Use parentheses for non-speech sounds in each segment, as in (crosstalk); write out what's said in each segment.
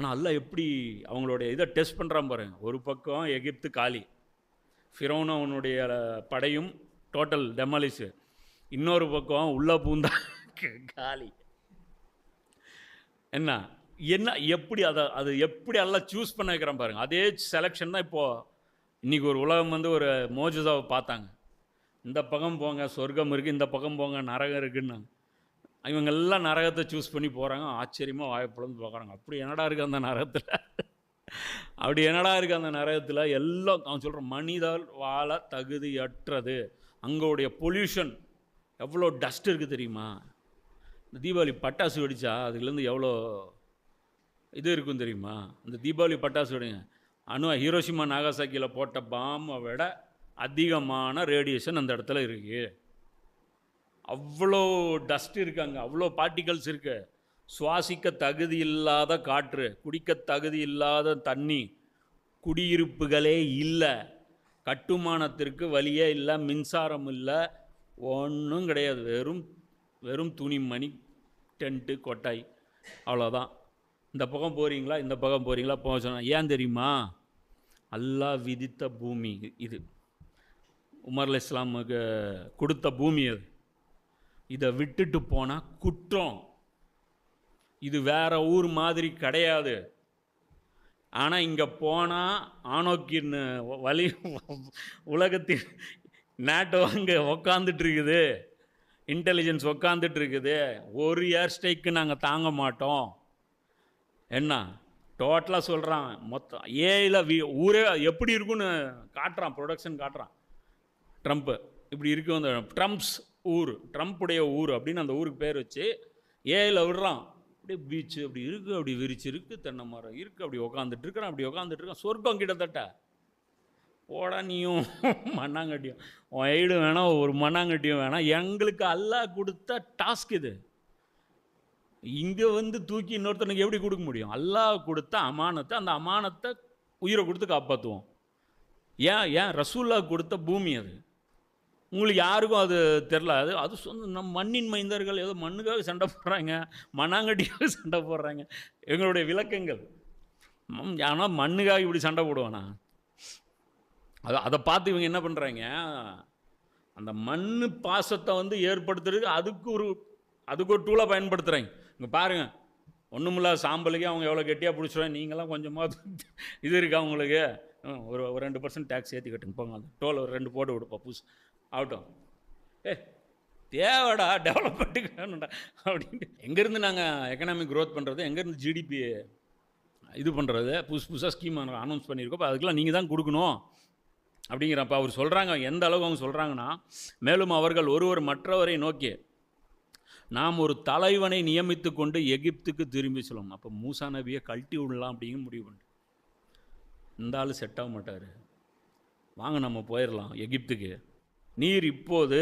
ஆனால் அல்ல எப்படி அவங்களுடைய இதை டெஸ்ட் பண்ணுறான் பாருங்க. ஒரு பக்கம் எகிப்து காலி. ஃபிரோன் அவனுடைய படையும் டோட்டல் டெமாலிஷு இன்னொரு பக்கம் உள்ள பூந்தா (laughs) காலி. என்ன? என்ன எப்படி அதை அது எப்படி எல்லாம் சூஸ் பண்ண வைக்கிறான் பாருங்க. அதே செலெக்ஷன் தான் இப்போது இன்றைக்கி ஒரு உலகம் வந்து ஒரு மோஜிதாவை பார்த்தாங்க. இந்த பக்கம் போங்க சொர்க்கம் இருக்குது இந்த பக்கம் போங்க நரகம் இருக்குன்னாங்க இவங்க எல்லாம் நரகத்தை சூஸ் பண்ணி போகிறாங்க ஆச்சரியமாக வாய்ப்புலந்து பார்க்குறாங்க. அப்படி என்னடா இருக்குது அந்த நரகத்தில்? அப்படி என்னடா இருக்குது அந்த நரகத்தில்? எல்லாம் அவன் சொல்கிறான் மனிதர் வாழ தகுதியற்றது. அங்கோடைய பொல்யூஷன் எவ்வளோ டஸ்ட் இருக்குது தெரியுமா? இந்த தீபாவளி பட்டாசு வெடிச்சா அதுலேருந்து எவ்வளோ இது இருக்கும் தெரியுமா? இந்த தீபாவளி பட்டாசு வெடிங்க. அணு ஹீரோஷிமா நாகாசாக்கியில் போட்ட பாம்பை விட அதிகமான ரேடியேஷன் அந்த இடத்துல இருக்குது அவ்வளோ டஸ்ட் இருக்காங்க அங்கே அவ்வளோ பார்ட்டிகல்ஸ் இருக்கு. சுவாசிக்க தகுதி இல்லாத காற்று குடிக்க தகுதி இல்லாத தண்ணி குடியிருப்புகளே இல்லை. கட்டுமானத்திற்கு வழியே இல்லை மின்சாரம் இல்லை ஒன்றும் கிடையாது. வெறும் வெறும் துணிமணி டென்ட்டு கொட்டாய் அவ்வளோதான் இந்த பக்கம் போகிறீங்களா இந்த பக்கம் போகிறீங்களா போக சொன்னால் ஏன் தெரியுமா? அல்லா விதித்த பூமி இது. உமர் இஸ்லாமுக்கு கொடுத்த பூமி அது. இதை விட்டுட்டு போனால் குற்றம். இது வேற ஊர் மாதிரி கிடையாது. ஆனால் இங்கே போனால் ஆனோக்கின்னு வழி உலகத்தின் நேட்டோ அங்கே உக்காந்துட்டுருக்குது இன்டெலிஜென்ஸ் உக்காந்துட்டு இருக்குது. ஒரு ஏர் ஸ்ட்ரைக்கு நாங்கள் தாங்க மாட்டோம். என்ன? டோட்டலாக சொல்கிறான் மொத்தம் ஏயில் வி ஊரே எப்படி இருக்குன்னு காட்டுறான் ப்ரொடக்ஷன் காட்டுறான். ட்ரம்ப்பு இப்படி இருக்கு அந்த ட்ரம்ப்ஸ் ஊர் ட்ரம்ப்புடைய ஊர் அப்படின்னு அந்த ஊருக்கு பேர் வச்சு ஏயில் விடுறான். அப்படியே பீச்சு அப்படி இருக்குது அப்படி விரிச்சு இருக்குது தென்னை மரம் இருக்குது அப்படி உக்காந்துட்டு இருக்கிறான் அப்படி உக்காந்துட்டு இருக்கான். சொர்க்கம் கிட்டத்தட்ட. போடா நீயும் மண்ணாங்கட்டியும். உன் ஐடு வேணாம் ஒரு மண்ணாங்கட்டியும் வேணாம் எங்களுக்கு அல்லாஹ் கொடுத்த டாஸ்க் இது. இங்கே வந்து தூக்கி இன்னொருத்தனுக்கு எப்படி கொடுக்க முடியும்? அல்லாஹ் கொடுத்த அமானத்தை அந்த அமானத்தை உயிரை கொடுத்து காப்பாற்றுவோம் ஏன் ஏன்? ரசூல்லா கொடுத்த பூமி அது. உங்களுக்கு யாருக்கும் அது தெரில அது அது சொந்த நம் மண்ணின் மைந்தர்கள் ஏதோ மண்ணுக்காக சண்டை போடுறாங்க மண்ணாங்கட்டிக்காக (laughs) சண்டை போடுறாங்க. எங்களுடைய விளக்கங்கள். ஆனால் மண்ணுக்காக இப்படி சண்டை போடுவானா? அதை அதை பார்த்து இவங்க என்ன பண்ணுறாங்க அந்த மண் பாசத்தை வந்து ஏற்படுத்துறதுக்கு அதுக்கு ஒரு அதுக்கு ஒரு டூலாக பயன்படுத்துகிறாங்க இங்கே பாருங்கள் ஒன்றுமில்ல சாம்பலுக்கே அவங்க எவ்வளோ கெட்டியாக பிடிச்சிருவாங்க. நீங்களாம் கொஞ்சமாக இது இருக்கா உங்களுக்கு? ஒரு ஒரு ரெண்டு பர்சன்ட் டேக்ஸ் ஏற்றி கட்டுங்க. போங்க அந்த டோல் ஒரு ரெண்டு போட்டு விடுப்பா புதுசு ஆகட்டும் ஏ தேவைடா டெவலப்மெண்ட்டுக்கு வேணும்டா அப்படின்ட்டு. எங்கேருந்து நாங்கள் எக்கனாமிக் க்ரோத் பண்ணுறது எங்கேருந்து ஜிடிபி இது பண்ணுறது புதுசு புதுசாக ஸ்கீம் அனௌன்ஸ் பண்ணியிருக்கோம். அப்போ அதுக்கெல்லாம் நீங்கள் தான் கொடுக்கணும். அப்படிங்கிறப்ப அவர் சொல்கிறாங்க எந்த அளவுக்கு அவங்க சொல்கிறாங்கன்னா மேலும் அவர்கள் ஒருவர் மற்றவரை நோக்கி நாம் ஒரு தலைவனை நியமித்து கொண்டு எகிப்துக்கு திரும்பி சொல்லணும் அப்போ மூசா நபியை கழட்டி விடலாம் அப்படிங்கிற முடிவு பண்ணு இந்த ஆள் செட் ஆக மாட்டார். வாங்க நம்ம போயிடலாம் எகிப்துக்கு. நீர் இப்போது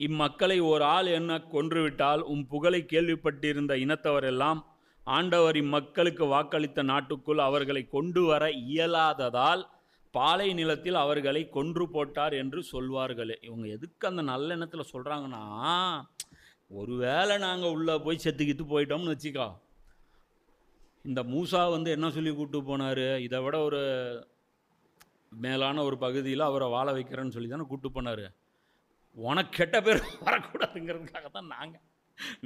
இம்மக்களை ஒரு ஆள் என்ன கொன்றுவிட்டால் உம் புகழை கேள்விப்பட்டிருந்த இனத்தவரெல்லாம் ஆண்டவர் இம்மக்களுக்கு வாக்களித்த நாட்டுக்குள் அவர்களை கொண்டு வர இயலாததால் பாலை நிலத்தில் அவர்களை கொன்று போட்டார் என்று சொல்வார்களே. இவங்க எதுக்கு அந்த நல்ல எண்ணத்தில் சொல்கிறாங்கன்னா ஒருவேளை நாங்கள் உள்ளே போய் செத்துக்கிட்டு போயிட்டோம்னு வச்சுக்கோ. இந்த மூசா வந்து என்ன சொல்லி கூப்பிட்டு போனார்? இதை விட ஒரு மேலான ஒரு பகுதியில் அவரை வாழ வைக்கிறேன்னு சொல்லி தானே கூப்பிட்டு போனார். உனக்கு கெட்ட பேர் வரக்கூடாதுங்கிறதுக்காக தான் நாங்கள்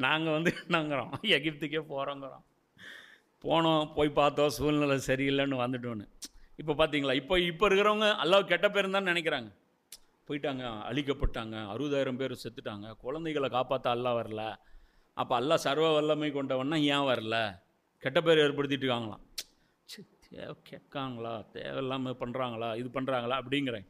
நாங்கள் வந்து என்னங்கிறோம். எகிப்துக்கே போகிறோங்கிறோம் போனோம் போய் பார்த்தோம் சூழ்நிலை சரியில்லைன்னு வந்துட்டோன்னு. இப்போ பார்த்தீங்களா இப்போ இப்போ இருக்கிறவங்க எல்லாம் கெட்ட பேர் தான் நினைக்கிறாங்க. போயிட்டாங்க அழிக்கப்பட்டாங்க அறுபதாயிரம் பேர் செத்துட்டாங்க குழந்தைகளை காப்பாற்ற அல்லா வரல. அப்போ அல்லா சர்வ வல்லமை கொண்டவன்னா ஏன் வரல? கெட்ட பேர் ஏற்படுத்திட்டு இருக்காங்களாம். கேட்காங்களா? தேவையில்லாமல் பண்ணுறாங்களா இது பண்ணுறாங்களா அப்படிங்கிறேன்.